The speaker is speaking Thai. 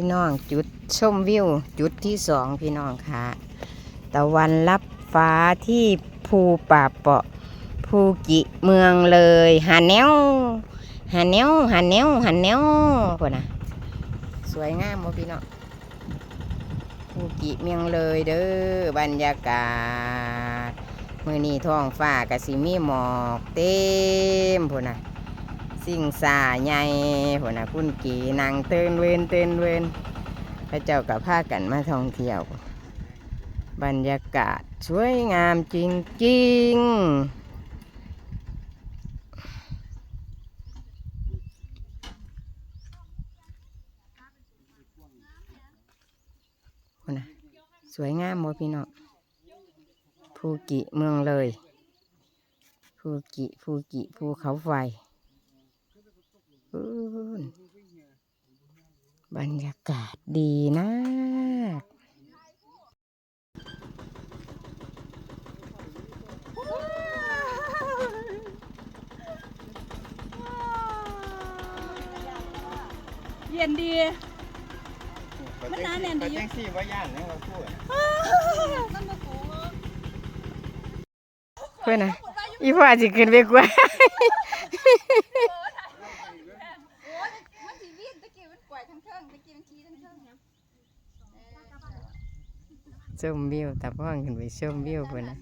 พี่น้องจุดชมวิว จุดที่สองพี่น้องค่ะตะวันรับฟ้าที่ภูป่าเปาะภูกิเมืองเลยหาแนวหาแนวหาแนวหาแนวคนน่ะสวยงามบ่พี่น้องภูกิเมืองเลยเด้อบรรยากาศ มือนี้ท้องฟ้ากะสิมีหมอกเต็มคนน่ะ สิ่งสาใหญ่หัวหน้าคุณกีนางเตือนเวนเตือนเวนพระเจ้ากับพากันมาท่องเที่ยว บรรยากาศสวยงามจริงๆหัวหนะสวยงามโมพี่น้องภูกิเมืองเลย ภูกิภูกิภูเขาไฟ อืม บรรยากาศดีนะกเย็นดี มันนานแน่นดีแท็กซี่ว่าย่านนะเราพูดเพื่อนนะอีพ่อสิขึ้นไปกว่า มันสีวิ่งตะกี้มันปล่อยทั้งเทิงตะกี้มันชี้ทั้งเทิงเนี่ย ชมวิวตาพ่องขึ้นไปชมวิวเพื่อนนะ